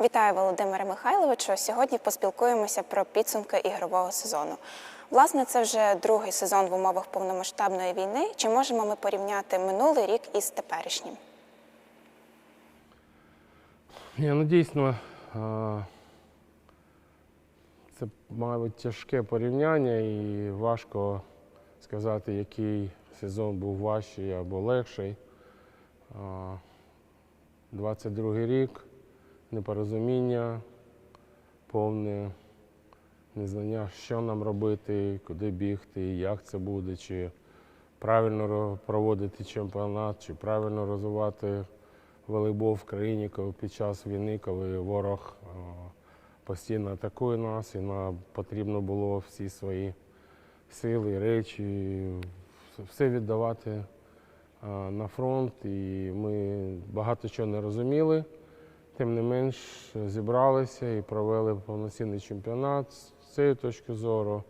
Вітаю Володимире Михайловичу. Сьогодні поспілкуємося про підсумки ігрового сезону. Власне, це вже другий сезон в умовах повномасштабної війни. Чи можемо ми порівняти минулий рік із теперішнім? Ні, ну дійсно, це, мабуть, тяжке порівняння і важко сказати, який сезон був важчий або легший. А, 22 рік, непорозуміння, повне незнання, що нам робити, куди бігти, як це буде, чи правильно проводити чемпіонат, чи правильно розвивати волейбол в країні під час війни, коли ворог постійно атакує нас, і нам потрібно було всі свої сили, речі, все віддавати на фронт. І ми багато чого не розуміли. Тим не менш, зібралися і провели повноцінний чемпіонат з цієї точки зору.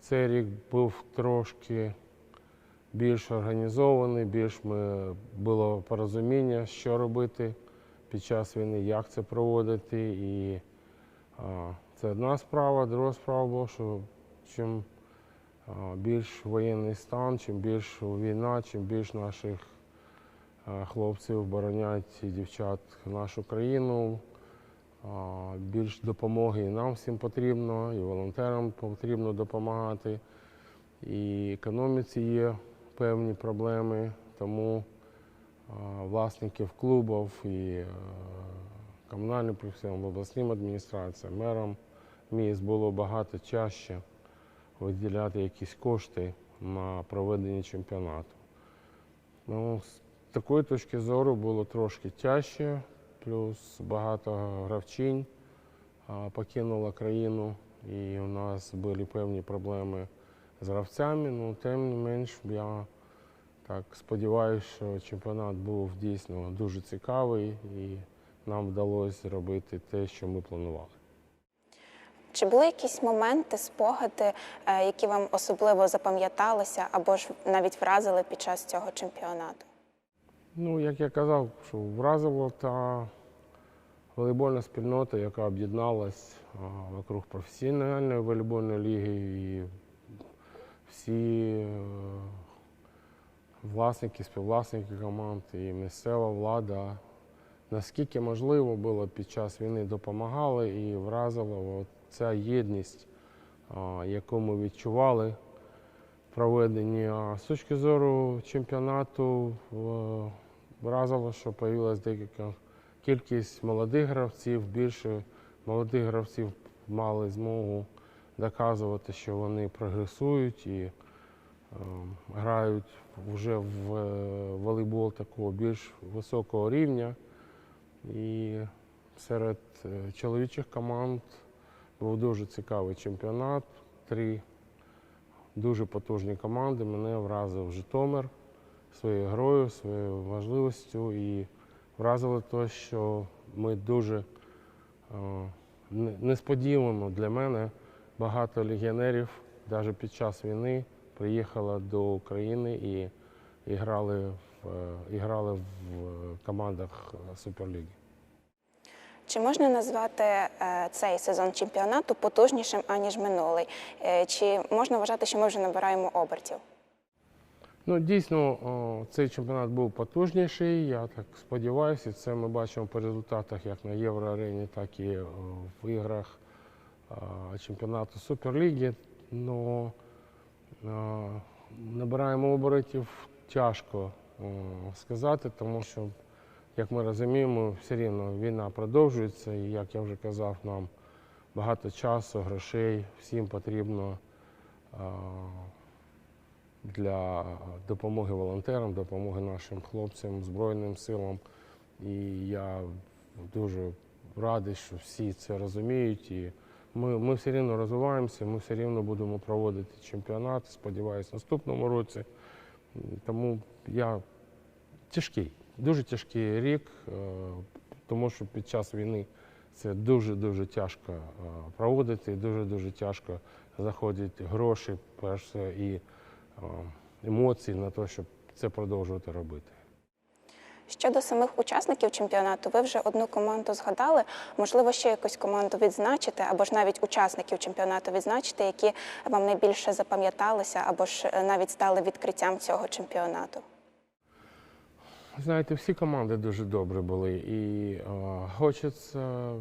Цей рік був трошки більш організований, більш ми, було порозуміння, що робити під час війни, як це проводити. І а, це одна справа, друга справа була, що чим а, більш воєнний стан, чим більш війна, чим більш наших хлопців оборонять і дівчат нашу країну. Більш допомоги і нам всім потрібно, і волонтерам потрібно допомагати. І економіці є певні проблеми, тому власників клубів і е, комунальним підприємствам, обласним адміністраціям, мерам міст було багато чаще виділяти якісь кошти на проведення чемпіонату. Ну, такої точки зору було трошки тяжче, плюс багато гравчинь покинуло країну, і у нас були певні проблеми з гравцями. Ну, тим не менш, я так сподіваюся, що чемпіонат був дійсно дуже цікавий і нам вдалося зробити те, що ми планували. Чи були якісь моменти, спогади, е, які вам особливо запам'яталися або ж навіть вразили під час цього чемпіонату? Ну, як я казав, що вразило та волейбольна спільнота, яка об'єдналась вокруг професійної волейбольної ліги, і всі е, власники, співвласники команд і місцева влада, наскільки можливо було під час війни допомагали і вразила ця єдність, яку ми відчували в проведенні. А з точки зору чемпіонату вразило, що з'явилась декілька кількість молодих гравців, більше молодих гравців мали змогу доказувати, що вони прогресують і е, грають вже в е, волейбол такого більш високого рівня. І серед е, чоловічих команд був дуже цікавий чемпіонат. Три дуже потужні команди. Мене вразив Житомир своєю грою, своєю важливістю і вразило те, що ми дуже е, несподівано для мене багато легіонерів навіть під час війни приїхало до України і, і грали в, е, і грали в командах е, Суперліги. Чи можна назвати цей сезон чемпіонату потужнішим аніж минулий? Чи можна вважати, що ми вже набираємо обертів? Ну, дійсно, цей чемпіонат був потужніший. Я так сподіваюся, і це ми бачимо по результатах як на Євроарені, так і в іграх чемпіонату Суперліги. Но а, набираємо оборотів тяжко сказати, тому що, як ми розуміємо, все рівно війна продовжується, і як я вже казав, нам багато часу, грошей, всім потрібно. Для допомоги волонтерам, допомоги нашим хлопцям, Збройним силам. І я дуже радий, що всі це розуміють. І ми, ми все рівно розвиваємося, ми все рівно будемо проводити чемпіонат, сподіваюся, в наступному році. Тому я тяжкий, дуже тяжкий рік, е, тому що під час війни це дуже-дуже тяжко е, проводити, дуже-дуже тяжко знаходять гроші, перше, і е, емоції на те, щоб це продовжувати робити. Щодо самих учасників чемпіонату, ви вже одну команду згадали. Можливо, ще якусь команду відзначити, або ж навіть учасників чемпіонату відзначити, які вам найбільше запам'яталися, або ж е, навіть стали відкриттям цього чемпіонату. Знаєте, всі команди дуже добрі були. І е, хочеться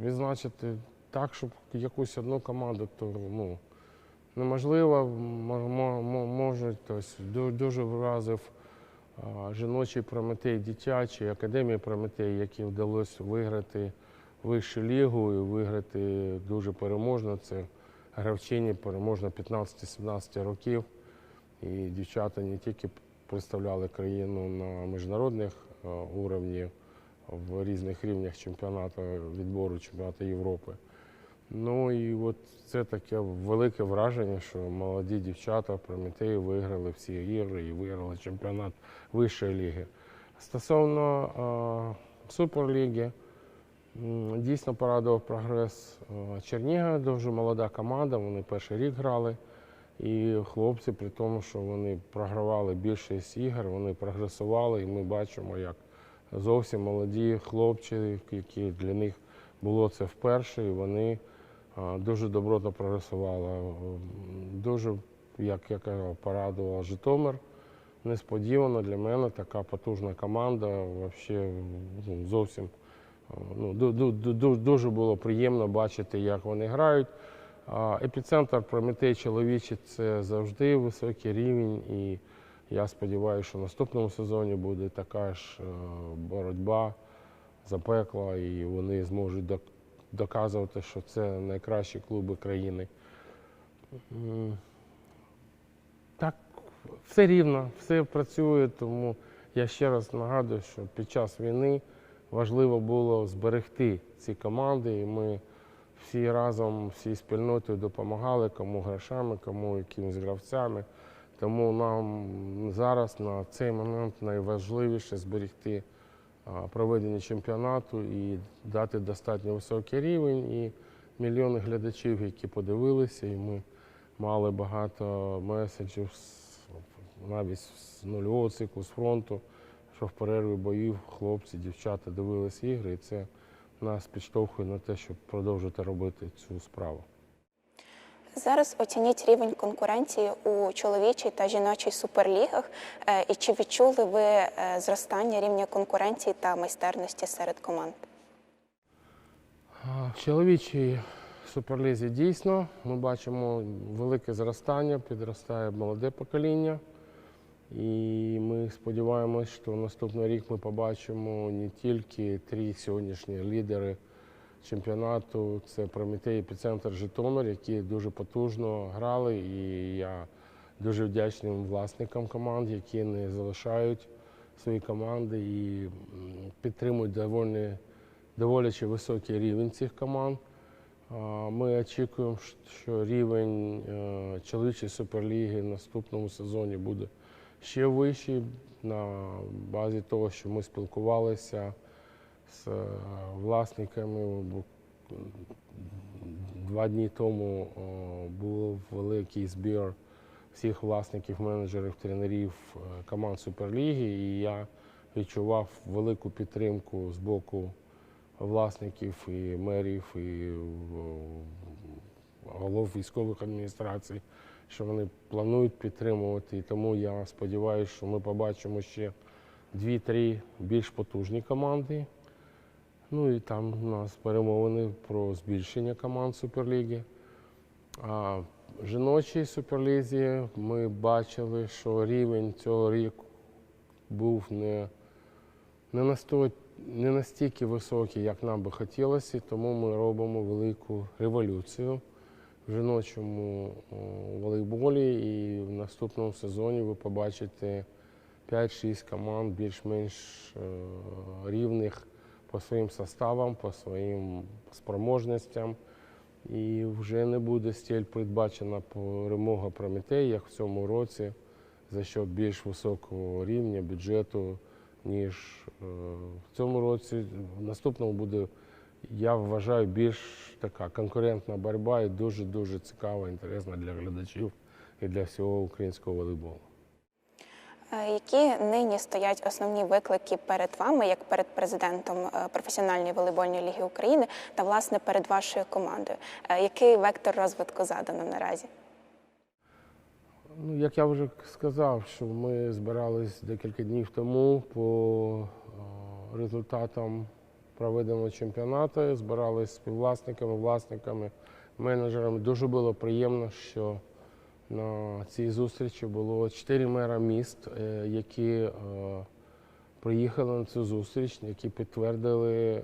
відзначити так, щоб якусь одну команду, то ну, неможливо, мо- мо- мо- може, ду- дуже вразив жіночий Прометей дитячий, академія Прометей, якій вдалося виграти вищу лігу і виграти дуже переможно. Це гравчині переможно 15-17 років. І дівчата не тільки представляли країну на міжнародних уровні в різних рівнях чемпіонату відбору чемпіонату Європи. Ну і от це таке велике враження, що молоді дівчата Прометеї виграли всі ігри і виграли чемпіонат вищої ліги. Стосовно е, Суперліги, дійсно порадував прогрес Черніга, дуже молода команда, вони перший рік грали. І хлопці, при тому, що вони програвали більшість ігор, вони прогресували, і ми бачимо, як зовсім молоді хлопці, які для них було це вперше, і вони а, дуже добротно прогресували. М, Дуже, як я казав, порадував Житомир. Несподівано для мене така потужна команда. Вообще, ну, зовсім ну, ду- ду- ду- ду- дуже було приємно бачити, як вони грають. Епіцентр Прометей чоловічий це завжди високий рівень, і я сподіваюся, що в наступному сезоні буде така ж е, боротьба запекла, і вони зможуть доказувати, що це найкращі клуби країни. Так, все рівно, все працює, тому я ще раз нагадую, що під час війни важливо було зберегти ці команди, і ми всі разом, всі спільнотою допомагали, кому грошами, кому якимись гравцями. Тому нам зараз на цей момент найважливіше зберегти проведення чемпіонату і дати достатньо високий рівень. І мільйони глядачів, які подивилися, і ми мали багато меседжів навіть з нульового циклу, з фронту, що в перерві боїв хлопці, дівчата дивились ігри, і це нас підштовхує на те, щоб продовжити робити цю справу. Зараз оцініть рівень конкуренції у чоловічій та жіночій суперлігах. Е, І чи відчули ви е, зростання рівня конкуренції та майстерності серед команд? В чоловічій суперлізі дійсно ми бачимо велике зростання, підростає молоде покоління. І ми сподіваємось, що наступний рік ми побачимо не тільки три сьогоднішні лідери чемпіонату. Це Прометей епіцентр Житомир, які дуже потужно грали. І я дуже вдячний власникам команд, які не залишають свої команди і підтримують доволі, доволі високий рівень цих команд. Ми очікуємо, що рівень е, чоловічої суперліги в наступному сезоні буде ще вищий на базі того, що ми спілкувалися з е, власниками. Два дні тому був великий збір всіх власників, менеджерів, тренерів е, команд Суперліги, і я відчував велику підтримку з боку власників і мерів, і голов військових адміністрацій, що вони планують підтримувати. І тому я сподіваюся, що ми побачимо ще дві-три більш потужні команди. Ну і там у нас перемовини про збільшення команд Суперліги. А в жіночій суперлізі ми бачили, що рівень цього року був не, не, насто- не настільки високий, як нам би хотілося, тому ми робимо велику революцію в жіночому волейболі. І в наступному сезоні ви побачите 5-6 команд більш-менш е, рівних по своїм составам, по своїм спроможностям. І вже не буде стіль передбачена перемога Прометей, як в цьому році, за счет більш високого рівня бюджету, ніж е, в цьому році. В наступному буде, я вважаю, більш така конкурентна боротьба і дуже-дуже цікава, інтересна для глядачів і для всього українського волейболу. Е, Які нині стоять основні виклики перед вами, як перед президентом е, професіональної волейбольної ліги України та власне перед вашою командою? Е, Який вектор розвитку задано наразі? Ну, як я вже сказав, що ми збирались декілька днів тому по результатам проведеного чемпіонату, збирались з співвласниками, власниками, менеджерами. Дуже було приємно, що на цій зустрічі було чотири мера міст, е, які е, приїхали на цю зустріч, які підтвердили е,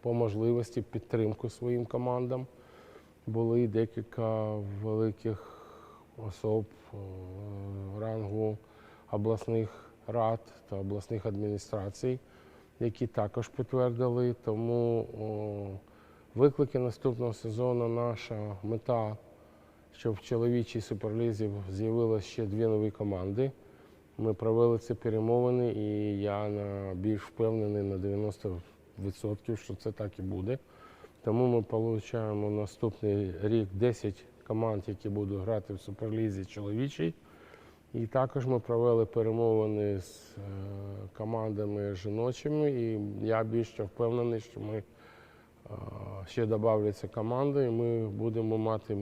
по можливості підтримку своїм командам. Були декілька великих особ рангу обласних рад та обласних адміністрацій, які також підтвердили. Тому виклики наступного сезону наша мета, щоб в чоловічій суперлізі з'явилося ще дві нові команди. Ми провели ці перемовини, і я на більш впевнений на 90%, що це так і буде. Тому ми отримуємо наступний рік 10 команд, які будуть грати в суперлізі чоловічій. І також ми провели перемовини з е, командами жіночими, і я більше впевнений, що ми е, ще додавляться команди, і ми будемо мати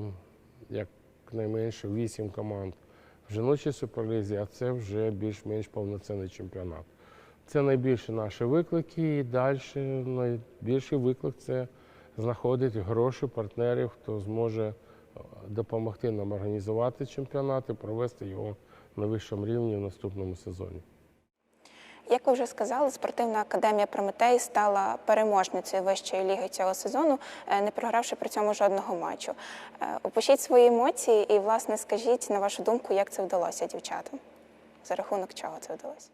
якнайменше 8 команд в жіночій суперлізі, а це вже більш-менш повноцінний чемпіонат. Це найбільші наші виклики. І далі найбільший виклик це знаходити гроші, партнерів, хто зможе е, допомогти нам організувати чемпіонат і провести його на вищому рівні в наступному сезоні. Як ви вже сказали, спортивна академія Прометей стала переможницею вищої ліги цього сезону, е, не програвши при цьому жодного матчу. Е, Опишіть свої емоції і, власне, скажіть на вашу думку, як це вдалося дівчатам? За рахунок чого це вдалося?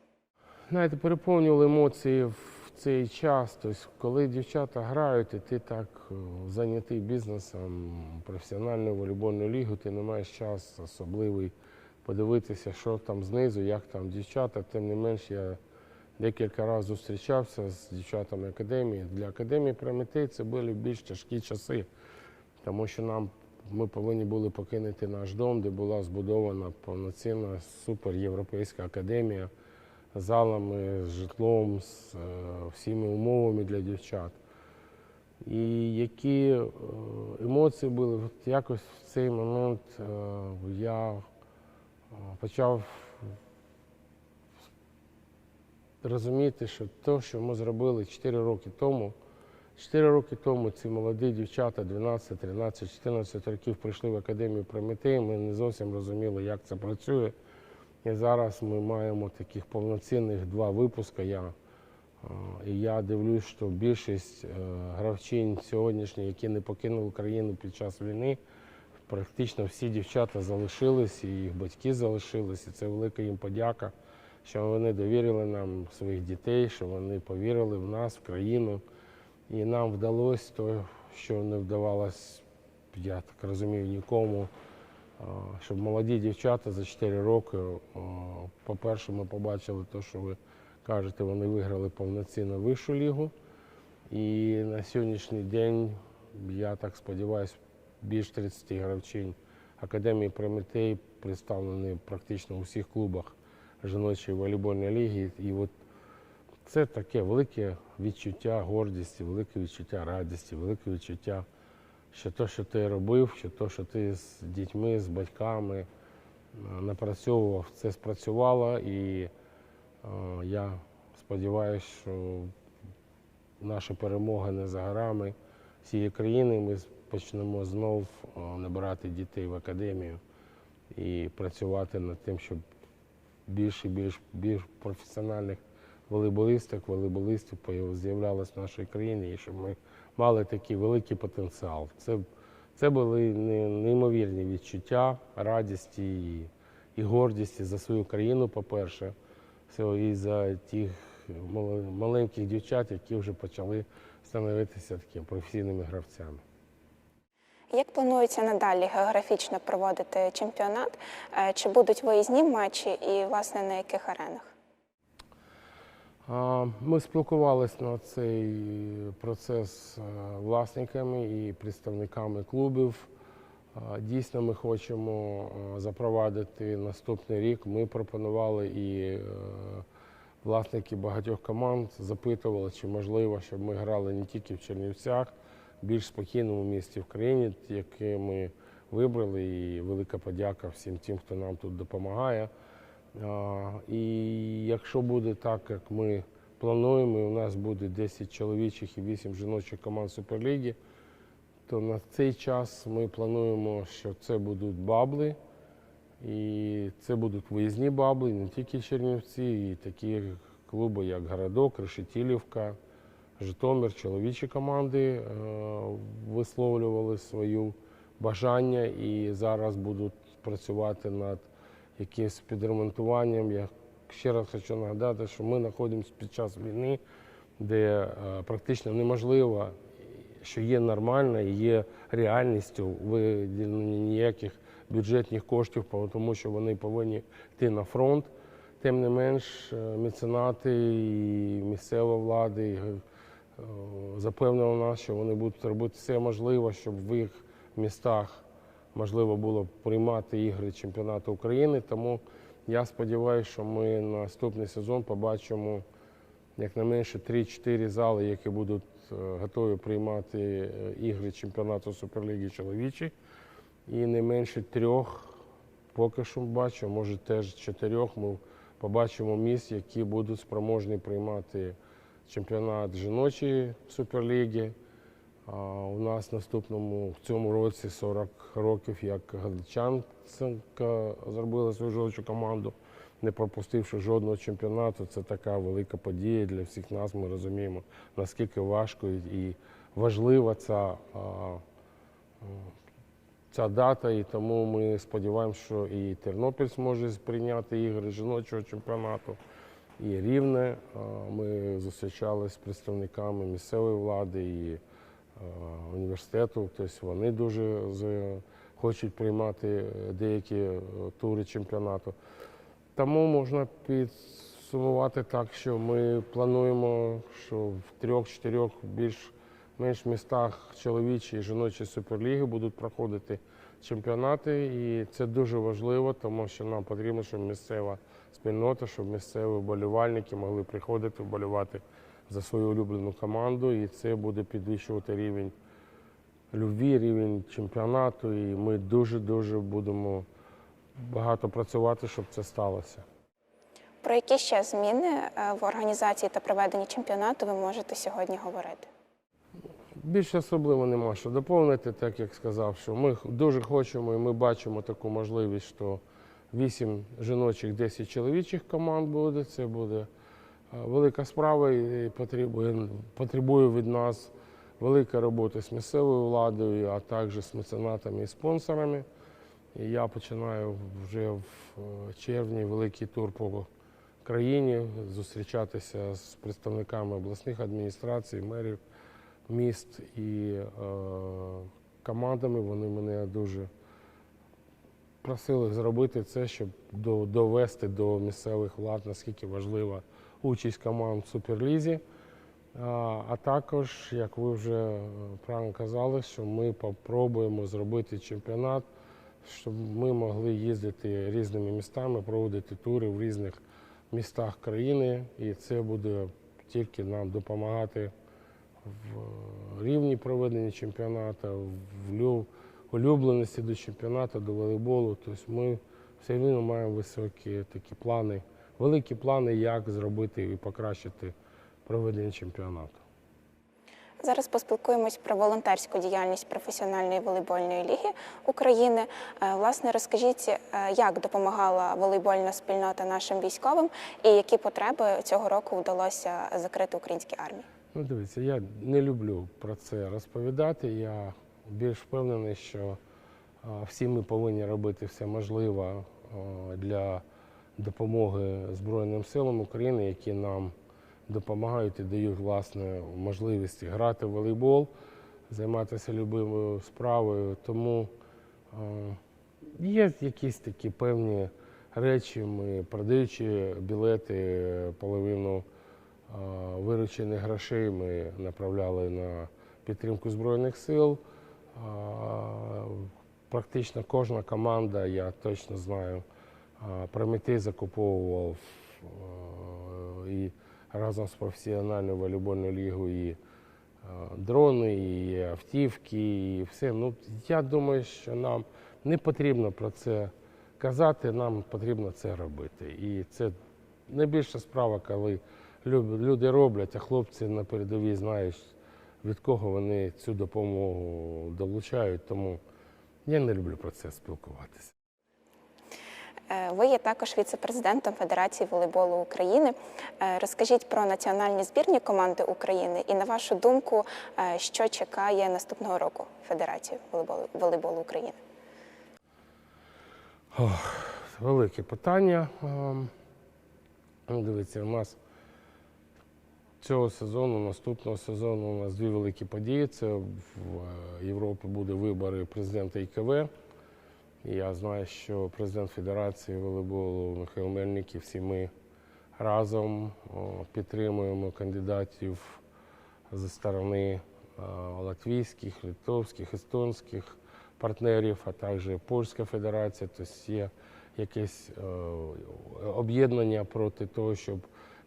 Знаєте, переповнювали емоції в цей час. Тобто, коли дівчата грають, і ти так е, зайнятий бізнесом, професіональною волейбольною лігою, ти не маєш час особливий подивитися, що там знизу, як там дівчата. Тим не менш, я декілька разів зустрічався з дівчатами академії. Для академії Прометей це були більш тяжкі часи, тому що нам ми повинні були покинути наш дом, де була збудована повноцінна суперєвропейська академія з залами, з житлом, з е, всіми умовами для дівчат. І які е, емоції були, От якось в цей момент е, я е, почав розуміти, що те, що ми зробили 4 роки тому, 4 роки тому ці молоді дівчата, 12, 13, 14 років прийшли в академію Прометей, ми не зовсім розуміли, як це працює. І зараз ми маємо таких повноцінних два випуски. Я, е, і я дивлюсь, що більшість е, гравчин сьогоднішніх, які не покинули країну під час війни, практично всі дівчата залишились, і їх батьки залишились. І це велика їм подяка, що вони довірили нам своїх дітей, що вони повірили в нас, в країну. І нам вдалося те, що не вдавалось, я так розумію, нікому. Щоб молоді дівчата за 4 роки, по-перше, ми побачили те, що ви кажете, вони виграли повноцінно вищу лігу. І на сьогоднішній день, я так сподіваюся, більш 30 гравчин Академії Прометей представлені практично у всіх клубах жіночої волейбольної ліги. І от це таке велике відчуття гордості, велике відчуття радості, велике відчуття що те, що ти робив, що те, що ти з дітьми, з батьками е, напрацьовував, це спрацювало. І е, я сподіваюся, що наша перемога не за горами всієї країни. Ми почнемо знов е, набирати дітей в академію і працювати над тим, щоб більше і більш, більш професіональних волейболісток, волейболистів появ- з'являлось в нашій країні, і щоб ми мали такий великий потенціал. Це, це були неймовірні відчуття, радісті і, і гордісті за свою країну, по-перше, і за тих маленьких дівчат, які вже почали становитися такими професійними гравцями. Як планується надалі географічно проводити чемпіонат? Е, Чи будуть виїзні матчі і, власне, на яких аренах? Ми спілкувалися на цей процес е, власниками і представниками клубів. Дійсно, ми хочемо запровадити наступний рік. Ми пропонували і е, власники багатьох команд запитували, чи можливо, щоб ми грали не тільки в Чернівцях, більш спокійному місті в країні, яке ми вибрали. І велика подяка всім тим, хто нам тут допомагає. І якщо буде так, як ми плануємо, і у нас буде 10 чоловічих і 8 жіночих команд Суперліги, то на цей час ми плануємо, що це будуть бабли, і це будуть виїзні бабли, не тільки Чернівці, і такі клуби, як Городок, Решетілівка, Житомир, чоловічі команди е, висловлювали свою бажання і зараз будуть працювати над якимось підремонтуванням. Я ще раз хочу нагадати, що ми знаходимося під час війни, де е, практично неможливо, що є нормально і є реальністю виділення ніяких бюджетних коштів, тому що вони повинні йти на фронт. Тим не менш, е, меценати і місцева влада і, запевнили нас, що вони будуть робити все можливе, щоб в їх містах можливо було приймати ігри чемпіонату України. Тому я сподіваюся, що ми наступний сезон побачимо якнайменше 3-4 зали, які будуть е, готові приймати е, ігри чемпіонату Суперліги чоловічі. І не менше трьох, поки що бачу, може теж чотирьох. Ми побачимо місць, які будуть спроможні приймати чемпіонат жіночої суперліги. У нас наступному в цьому році 40 років, як Галичанка зробила свою жіночу команду, не пропустивши жодного чемпіонату. Це така велика подія для всіх нас. Ми розуміємо, наскільки важко і важлива ця, ця дата. І тому ми сподіваємося, що і Тернопіль зможе прийняти ігри жіночого чемпіонату. І рівне ми зустрічалися з представниками місцевої влади і е, університету. Тобто вони дуже хочуть приймати е, деякі е, тури чемпіонату. Тому можна підсумувати так, що ми плануємо, що в трьох-чотирьох більш-менш містах чоловічі і жіночі суперліги будуть проходити чемпіонати. І це дуже важливо, тому що нам потрібно, щоб місцева спільнота, щоб місцеві вболівальники могли приходити вболівати за свою улюблену команду. І це буде підвищувати рівень любві, рівень чемпіонату. І ми дуже-дуже будемо багато працювати, щоб це сталося. Про які ще зміни е, в організації та проведенні чемпіонату ви можете сьогодні говорити? Більше особливо нема що доповнити, так як сказав, що ми дуже хочемо і ми бачимо таку можливість, що 8 жіночих, 10 чоловічих команд буде. Це буде е, велика справа і потребує, потребує від нас великої роботи з місцевою владою, а також з меценатами і спонсорами. І я починаю вже в е, червні великий тур по країні, зустрічатися з представниками обласних адміністрацій, мерів міст і е, командами. Вони мене дуже просили зробити це, щоб до- довести до місцевих влад, наскільки важлива участь команд в Суперлізі. А, також, як ви вже е, правильно казали, що ми спробуємо зробити чемпіонат, щоб ми могли їздити різними містами, проводити тури в різних містах країни, і це буде тільки нам допомагати в рівні проведення чемпіонату, в улюбленості до чемпіонату, до волейболу. Тобто ми все рівно маємо високі такі плани, великі плани, як зробити і покращити проведення чемпіонату. Зараз поспілкуємось про волонтерську діяльність професіональної волейбольної ліги України. Е, Власне, розкажіть, е, як допомагала волейбольна спільнота нашим військовим і які потреби цього року вдалося закрити українській армії? Ну, дивіться, я не люблю про це розповідати. Я більш впевнений, що всі ми повинні робити все можливе для допомоги Збройним силам України, які нам допомагають і дають власне можливість грати в волейбол, займатися любимою справою. Тому є якісь такі певні речі. Ми продаючи білети, половину виручених грошей ми направляли на підтримку Збройних сил. Практично кожна команда, я точно знаю, Прометей закуповував і разом з професіональною волейбольною лігою і дрони, і автівки, і все. Ну, я думаю, що нам не потрібно про це казати, нам потрібно це робити. І це найбільша справа, коли люди роблять, а хлопці на передовій знають, від кого вони цю допомогу долучають. Тому я не люблю про це спілкуватися. Е, Ви є також віце-президентом Федерації волейболу України. Е, Розкажіть про національні збірні команди України і на вашу думку, е, що чекає наступного року Федерації волейболу, волейболу України? Велике питання. Ем, Дивіться, у нас цього сезону, наступного сезону у нас дві великі події. Це в е, Європі буде вибори президента ІКВ. Я знаю, що президент Федерації волейболу Михайло Мельник і всі ми разом підтримуємо кандидатів зі сторони е, латвійських, литовських, естонських партнерів, а також Польська Федерація. Тобто є якесь е, об'єднання проти того, щоб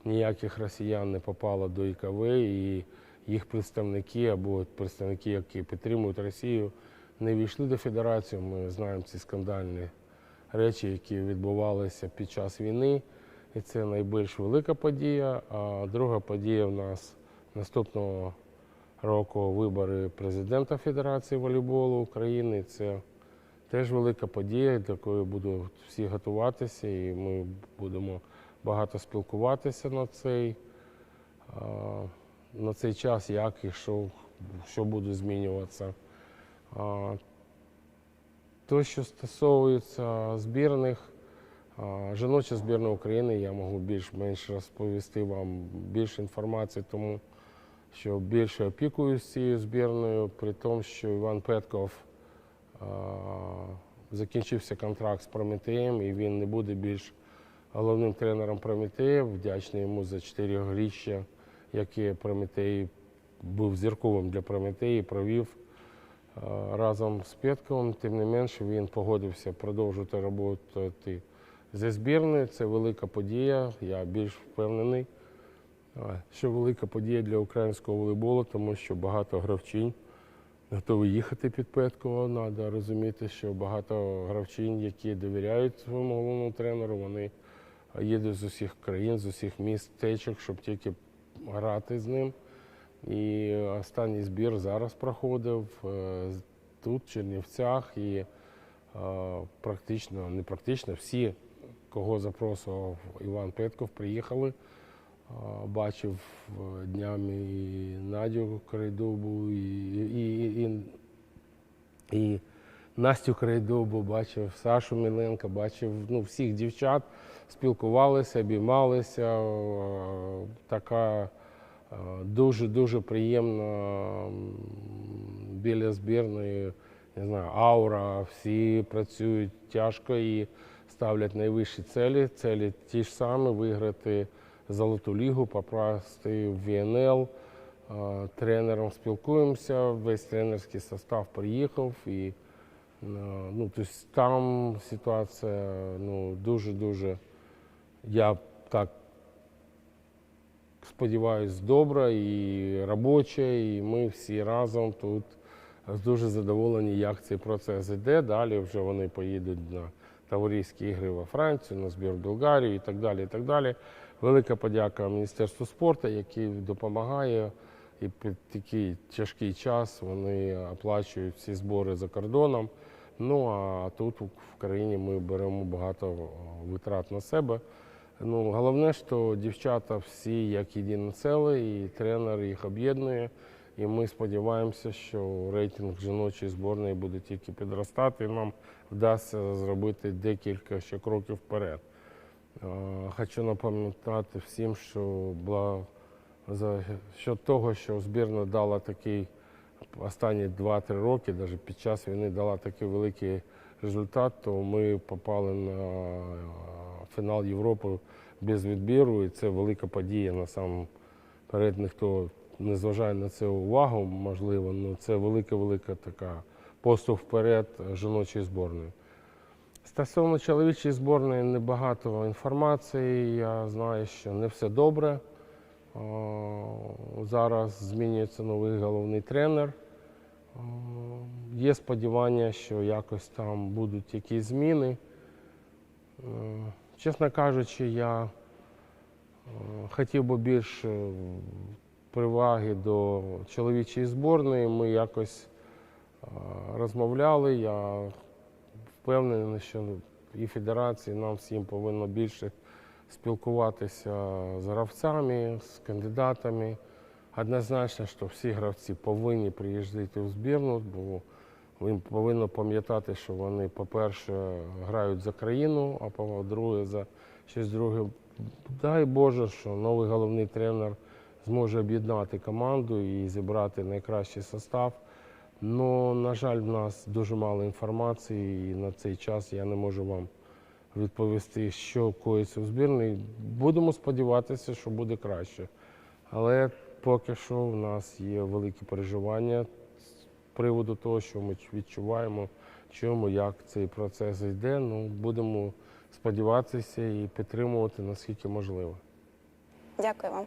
ніяких росіян не попало до ІКВ, і їх представники або представники, які підтримують Росію, не війшли до Федерації. Ми знаємо ці скандальні речі, які відбувалися під час війни. І це найбільш велика подія. А друга подія в нас наступного року вибори президента Федерації волейболу України. Це теж велика подія, до якої будуть всі готуватися, і ми будемо багато спілкуватися на цей, на цей час, як і що, що буде змінюватися. То, що стосується збірних, а, жіноча збірна України, я можу більш-менш розповісти вам більше інформації, тому що більше опікуюсь цією збірною, при тому, що Іван Петков закінчився контракт з Прометеєм, і він не буде більш головним тренером Прометея. Вдячний йому за 4 річчя, яке Прометей був зірковим для Прометеї, провів разом з Петковим. Тим не менше, він погодився продовжувати роботу зі збірною. Це велика подія. Я більш впевнений, що велика подія для українського волейболу, тому що багато гравчинь готові їхати під Петкова. Треба розуміти, що багато гравчинь, які довіряють своєму головному тренеру, вони їдуть з усіх країн, з усіх містечок, щоб тільки грати з ним. І останній збір зараз проходив е, тут, в Чернівцях, і е, практично, не практично, всі, кого запрошував Іван Петков, приїхали. Бачив е, днями і Надю Крайдубу, і, і, і, і Настю Крайдубу, бачив Сашу Міленка, бачив ну, всіх дівчат, спілкувалися, обіймалися. Е, Така дуже-дуже приємна біля збірної не знаю, аура, всі працюють тяжко і ставлять найвищі цілі. Цілі ті ж самі виграти золоту лігу, попасти в ВНЛ. Е, Тренером спілкуємося, весь тренерський состав приїхав і е, ну, тобто там ситуація ну, дуже-дуже, я так сподіваюся, добра і робоча, і ми всі разом тут дуже задоволені, як цей процес іде. Далі вже вони поїдуть на Таврійські ігри во Францію, на збір в і так далі. І так далі. Велика подяка Міністерству спорту, який допомагає. І під такий тяжкий час вони оплачують всі збори за кордоном. Ну а тут в країні ми беремо багато витрат на себе. Ну, головне, що дівчата всі як єдине ціле, і тренер їх об'єднує. І ми сподіваємося, що рейтинг жіночої збірної буде тільки підростати, і нам вдасться зробити декілька ще кроків вперед. Хочу напам'ятати всім, що за що того, що збірна дала такий останні 2-3 роки, навіть під час війни дала такий великий результат, то ми попали на фінал Європи без відбіру, і це велика подія насамперед ніхто не зважає на це увагу, можливо, але це велика-велика така поступ вперед жіночої зборної. Стосовно чоловічої зборної небагато інформації. Я знаю, що не все добре. Зараз змінюється новий головний тренер. Є сподівання, що якось там будуть якісь зміни. Е, Чесно кажучи, я е, хотів би більше приваги до чоловічої зборної. Ми якось е, розмовляли. Я впевнений, що і федерації нам всім повинно більше спілкуватися з гравцями, з кандидатами. Однозначно, що всі гравці повинні приїжджати в збірну, бо ви повинні пам'ятати, що вони, по-перше, грають за країну, а по-друге, за щось друге. Дай Боже, що новий головний тренер зможе об'єднати команду і зібрати найкращий состав. Ну, на жаль, в нас дуже мало інформації, і на цей час я не можу вам відповісти, що коїться в збірній. Будемо сподіватися, що буде краще. Але поки що в нас є великі переживання приводу того, що ми відчуваємо, чому, як цей процес йде. Ну, будемо сподіватися і підтримувати наскільки можливо. Дякую вам.